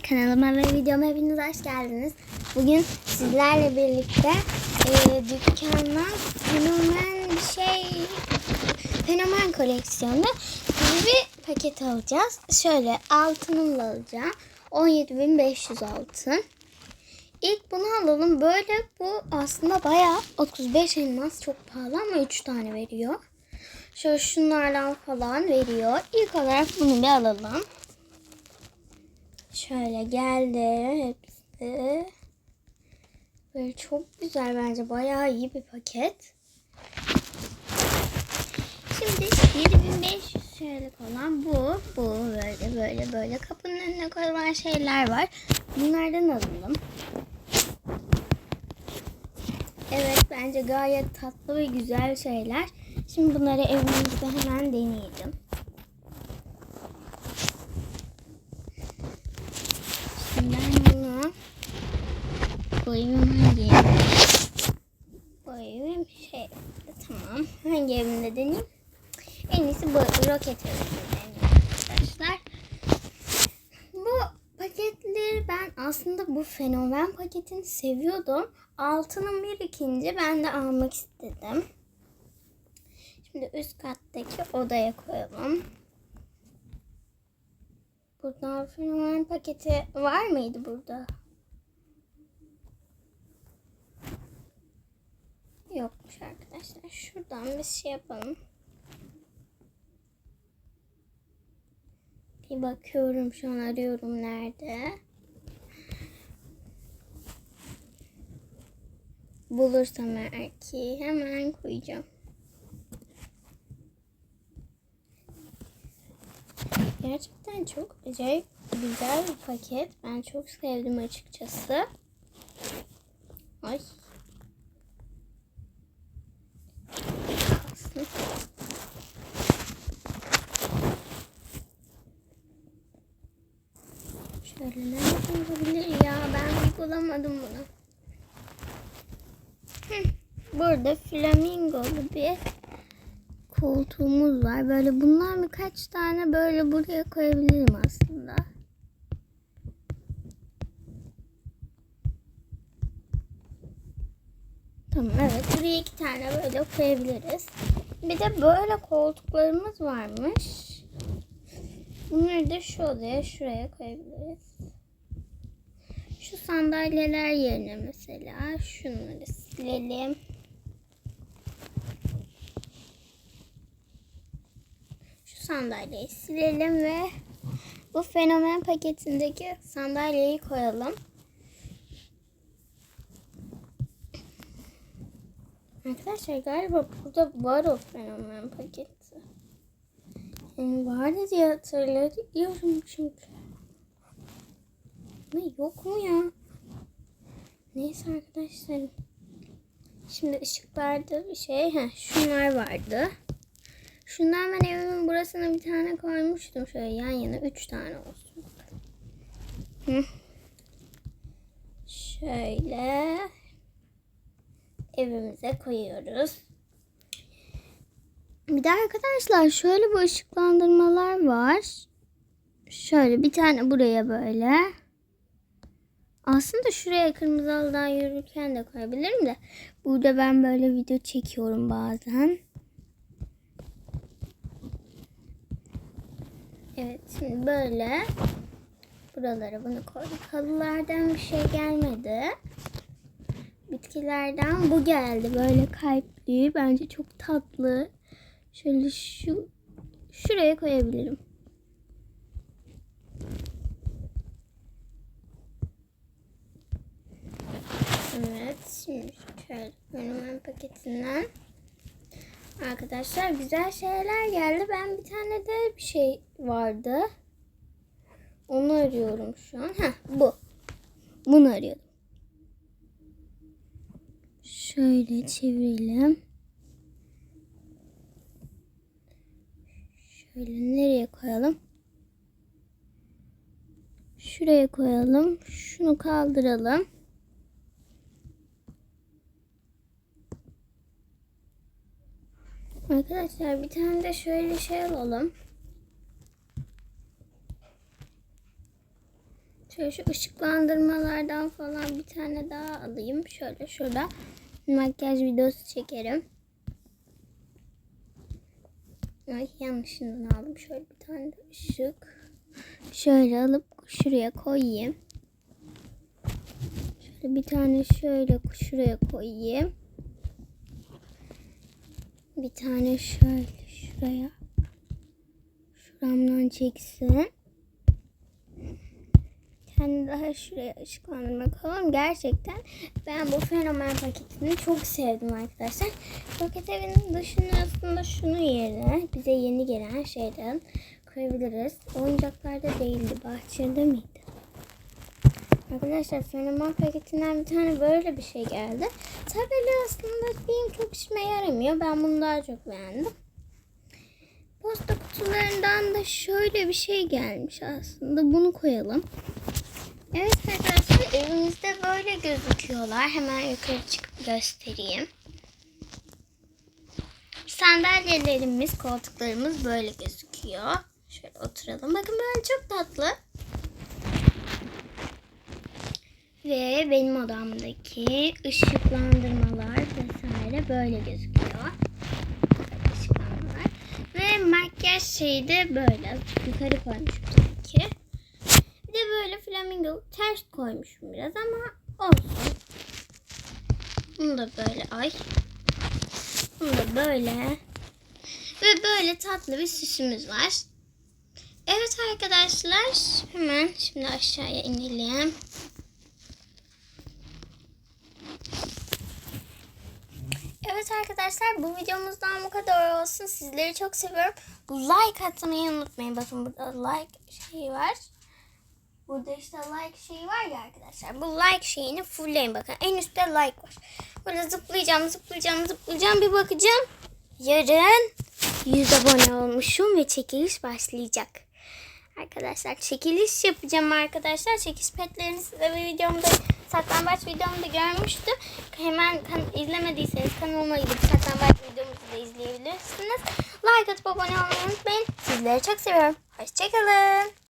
Kanalıma ve videoma hepiniz hoş geldiniz. Bugün sizlerle birlikte e, dükkandan fenomen bir şey fenomen koleksiyonu bir paket alacağız. Şöyle altınımla alacağım. 17.500 altın. İlk bunu alalım. Böyle bu aslında bayağı 35 elmas çok pahalı ama 3 tane veriyor. Şöyle şunlardan falan veriyor. İlk olarak bunu bir alalım. Şöyle geldi hepsi. Böyle çok güzel bence. Bayağı iyi bir paket. Şimdi 7500 şeylik olan bu. Bu böyle böyle böyle. Kapının önüne koyulan şeyler var. Bunlardan alalım. Evet bence gayet tatlı ve güzel şeyler. Şimdi bunları evimizde hemen deneyelim. Şimdi ben bunu koyayım hangi evimde? Koyayım şey tamam. Hangi evimde deneyeyim? En iyisi bu roket evimde deneyeyim arkadaşlar. Bu paketleri ben aslında bu fenomen paketini seviyordum. Altının birikince ben de almak istedim. Şimdi üst kattaki odaya koyalım. Buradan fenomen paketi var mıydı burada? Yokmuş arkadaşlar. Şuradan bir şey yapalım. Bir bakıyorum şu an arıyorum nerede. Bulursam eğer hemen koyacağım. Gerçekten çok acayip güzel bir paket. Ben çok sevdim açıkçası. Ay. Şöyle nerede olabilir ya? Ben bulamadım bunu. Hı, Burada flamingolu bir koltuğumuz var. Böyle bundan birkaç tane böyle buraya koyabilirim aslında. Tamam evet buraya iki tane böyle koyabiliriz. Bir de böyle koltuklarımız varmış. Bunları da şu odaya şuraya koyabiliriz. Şu sandalyeler yerine mesela şunları silelim. Şu sandalyeyi silelim ve bu fenomen paketindeki sandalyeyi koyalım. Arkadaşlar galiba burada var o fenomen paketi. Yani vardı diye hatırlıyorum çünkü. Ne yok mu ya? Neyse arkadaşlar. Şimdi ışıklarda bir şey. Heh, şunlar vardı. Şundan ben evimin burasına bir tane koymuştum. Şöyle yan yana üç tane olsun. Hı. Şöyle evimize koyuyoruz. Bir de arkadaşlar şöyle bir ışıklandırmalar var. Şöyle bir tane buraya böyle. Aslında şuraya kırmızı halıdan yürürken de koyabilirim de. Burada ben böyle video çekiyorum bazen. Evet şimdi böyle. Buralara bunu koyduk. Halılardan bir şey gelmedi. Bitkilerden bu geldi. Böyle kalpli. Bence çok tatlı. Şöyle şu şuraya koyabilirim. Evet, şimdi şöyle fenomen paketinden arkadaşlar güzel şeyler geldi. Ben bir tane de bir şey vardı. Onu arıyorum şu an. Heh, bu. Bunu arıyordum. Şöyle çevirelim. Şöyle nereye koyalım? Şuraya koyalım. Şunu kaldıralım. Arkadaşlar bir tane de şöyle şey alalım. Şöyle şu ışıklandırmalardan falan bir tane daha alayım. Şöyle şurada makyaj videosu çekerim. Ay yanlışından aldım. Şöyle bir tane de ışık. Şöyle alıp şuraya koyayım. Şöyle bir tane şöyle şuraya koyayım. Bir tane şöyle şuraya. Şuramdan çeksin. Bir daha şuraya ışıklandırma koyalım. Gerçekten ben bu fenomen paketini çok sevdim arkadaşlar. Paket evinin dışına aslında şunu yerine bize yeni gelen şeyden koyabiliriz. Oyuncaklarda değildi. Bahçede miydi? Arkadaşlar fenomen paketinden bir tane böyle bir şey geldi. Tabii aslında benim çok işime yaramıyor. Ben bunu daha çok beğendim. Posta kutularından da şöyle bir şey gelmiş aslında. Bunu koyalım. Evet arkadaşlar evimizde böyle gözüküyorlar. Hemen yukarı çıkıp göstereyim. Sandalyelerimiz, koltuklarımız böyle gözüküyor. Şöyle oturalım. Bakın böyle çok tatlı. Ve benim odamdaki ışıklandırmalar vesaire böyle gözüküyor. Işıklandırmalar. Ve makyaj şeyi de böyle. Yukarı koymuşum sanki. Bir de böyle flamingo ters koymuşum biraz ama olsun. Bunu da böyle ay. Bunu da böyle. Ve böyle tatlı bir süsümüz var. Evet arkadaşlar hemen şimdi aşağıya inelim. Evet arkadaşlar bu videomuzdan bu kadar olsun. Sizleri çok seviyorum. Like atmayı unutmayın. Bakın burada like şeyi var. Burada işte like şeyi var ya arkadaşlar. Bu like şeyini fullleyin bakın. En üstte like var. Böyle zıplayacağım, zıplayacağım, zıplayacağım. Bir bakacağım. Yarın 100 abone olmuşum ve çekiliş başlayacak. Arkadaşlar çekiliş yapacağım arkadaşlar. Çekiş petlerini size bir videomda saklambaç videomda görmüştüm. Hemen kan- izlemediyseniz kanalıma gidip saklambaç videomuzu da izleyebilirsiniz. Like atıp abone olmayı unutmayın. Sizleri çok seviyorum. Hoşçakalın.